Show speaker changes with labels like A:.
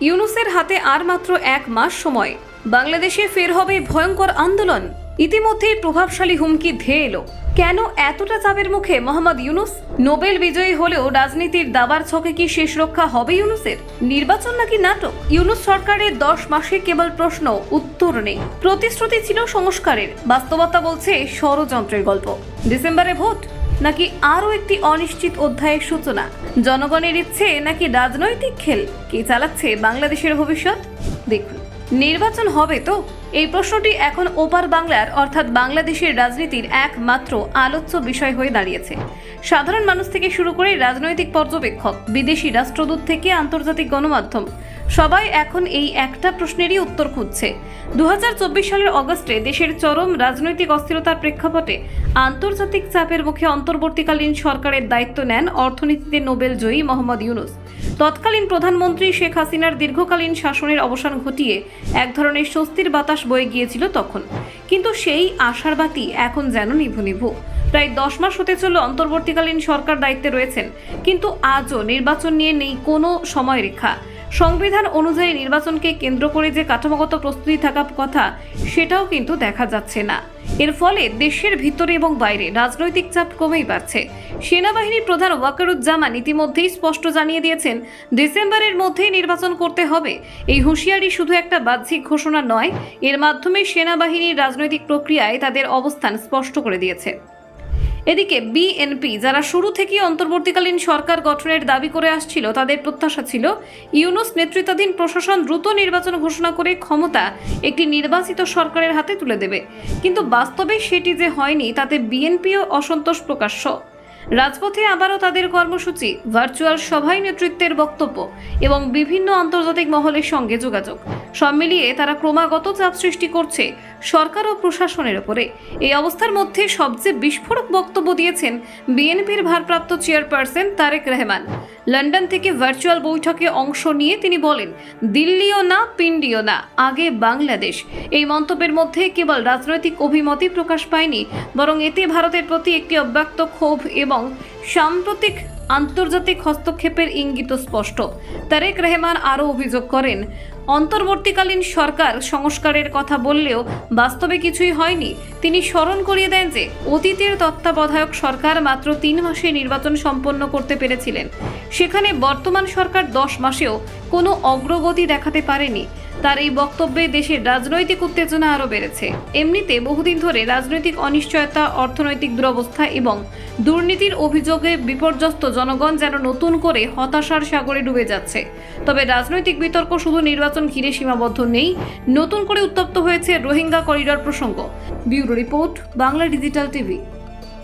A: ইউনুসের হাতে আর মাত্র এক মাস সময়। বাংলাদেশে ফের হবে ভয়ঙ্কর আন্দোলন। ইতিমধ্যেই প্রভাবশালী হুমকি ধেয়ে এলো। কেন এতটা চাপের মুখে মোহাম্মদ ইউনুস? নোবেল বিজয়ী হলেও রাজনীতির দাবার ছকে কি শেষ রক্ষা হবে ইউনুসের? নির্বাচন নাকি নাটক? ইউনুস সরকারের দশ মাসে কেবল প্রশ্ন, উত্তর নেই। প্রতিশ্রুতি ছিল সংস্কারের। বাস্তবতা বলছে ষড়যন্ত্রের গল্প। ডিসেম্বরে ভোট? নাকি আরও একটি অনিশ্চিত অধ্যায়ের সূচনা? জনগণের ইচ্ছে নাকি রাজনৈতিক খেল? কে চালাচ্ছে বাংলাদেশের ভবিষ্যৎ? দেখুন। নির্বাচন হবে তো? এই প্রশ্নটি এখন ওপার বাংলার, অর্থাৎ বাংলাদেশের রাজনীতির একমাত্র আলোচ্য বিষয় হয়ে দাঁড়িয়েছে। সাধারণ মানুষ থেকে শুরু করে রাজনৈতিক পর্যবেক্ষক, বিদেশি রাষ্ট্রদূত থেকে আন্তর্জাতিক গণমাধ্যম, সবাই এখন এই একটা প্রশ্নেরই উত্তর খুঁজছে। দু হাজার চব্বিশ সালের অগস্টে দেশের চরম রাজনৈতিক অস্থিরতার প্রেক্ষাপটে আন্তর্জাতিক চাপের মুখে অন্তর্বর্তীকালীন সরকারের দায়িত্ব নেন অর্থনীতিতে নোবেল জয়ী মোহাম্মদ ইউনুস। তৎকালীন প্রধানমন্ত্রী শেখ হাসিনার দীর্ঘকালীন শাসনের অবসান ঘটিয়ে এক ধরনের স্বস্তির বাতাস বয়ে গিয়েছিল তখন। কিন্তু সেই আশার বাতি এখন যেন নিভু নিভু। প্রায় দশ মাস হতে চলল অন্তর্বর্তীকালীন সরকার দায়িত্বে রয়েছেন, কিন্তু আজও নির্বাচন নিয়ে নেই কোনো সময়রেখা সংবিধান অনুযায়ী নির্বাচনকে কেন্দ্র করে যে কাঠামোগত প্রস্তুতি থাকা কথা, সেটাও কিন্তু দেখা যাচ্ছে না। এর ফলে দেশের ভিতরে এবং বাইরে রাজনৈতিক চাপ কমেই বাড়ছে। সেনাবাহিনীর প্রধান ওয়াকারুজ্জামান ইতিমধ্যেই স্পষ্ট জানিয়ে দিয়েছেন, ডিসেম্বরের মধ্যেই নির্বাচন করতে হবে। এই হুঁশিয়ারি শুধু একটা বাহ্যিক ঘোষণা নয়, এর মাধ্যমে সেনাবাহিনীর রাজনৈতিক প্রক্রিয়ায় তাদের অবস্থান স্পষ্ট করে দিয়েছে। এদিকে বিএনপি, যারা শুরু থেকেই অন্তর্বর্তীকালীন সরকার গঠনের দাবি করে আসছিল, তাদের প্রত্যাশা ছিল ইউনুস নেতৃত্বাধীন প্রশাসন দ্রুত নির্বাচন ঘোষণা করে ক্ষমতা একটি নির্বাচিত সরকারের হাতে তুলে দেবে। কিন্তু বাস্তবে সেটি যে হয়নি, তাতে বিএনপিও অসন্তোষ প্রকাশ্য। রাজপথে আবারও তাদের কর্মসূচি ভার্চুয়াল সভায় নেতৃত্বের বক্তব্য এবং বিভিন্ন আন্তর্জাতিক মহলের সঙ্গে যোগাযোগ। সব মিলিয়ে তারা ক্রমাগত চাপ সৃষ্টি করছে সরকার ও প্রশাসনের উপরে এই অবস্থার মধ্যে সবচেয়ে বিস্ফোরক বক্তব্য দিয়েছেন বিএনপির ভারপ্রাপ্ত চেয়ারপারসন তারেক রহমান। লন্ডন থেকে ভার্চুয়াল বৈঠকে অংশ নিয়ে তিনি বলেন, দিল্লিও না, পিন্ডিও না, আগে বাংলাদেশ। এই মন্তব্যের মধ্যে কেবল রাজনৈতিক অভিমতই প্রকাশ পায়নি, বরং এতে ভারতের প্রতি একটি অব্যক্ত ক্ষোভ এবং সাম্প্রতিক আন্তর্জাতিক হস্তক্ষেপের ইঙ্গিত স্পষ্ট। তারেক রহমান আরও অভিযোগ করেন, অন্তর্বর্তীকালীন সরকার সংস্কারের কথা বললেও বাস্তবে কিছুই হয়নি। তিনি স্মরণ করিয়ে দেন যে অতীতের তত্ত্বাবধায়ক সরকার মাত্র তিন মাসে নির্বাচন সম্পন্ন করতে পেরেছিলেন। সেখানে বর্তমান সরকার দশ মাসেও কোনো অগ্রগতি দেখাতে পারেনি। তার এই বক্তব্যে দেশের রাজনৈতিক উত্তেজনা আরও বেড়েছে। এমনিতে বহুদিন ধরে রাজনৈতিক অনিশ্চয়তা, অর্থনৈতিক দুরবস্থা এবং দুর্নীতির অভিযোগে বিপর্যস্ত জনগণ যেন নতুন করে হতাশার সাগরে ডুবে যাচ্ছে। তবে রাজনৈতিক বিতর্ক শুধু নির্বাচন ঘিরে সীমাবদ্ধ নেই, নতুন করে উত্তপ্ত হয়েছে রোহিঙ্গা করিডর প্রসঙ্গ। Bureau report, Bangla digital TV.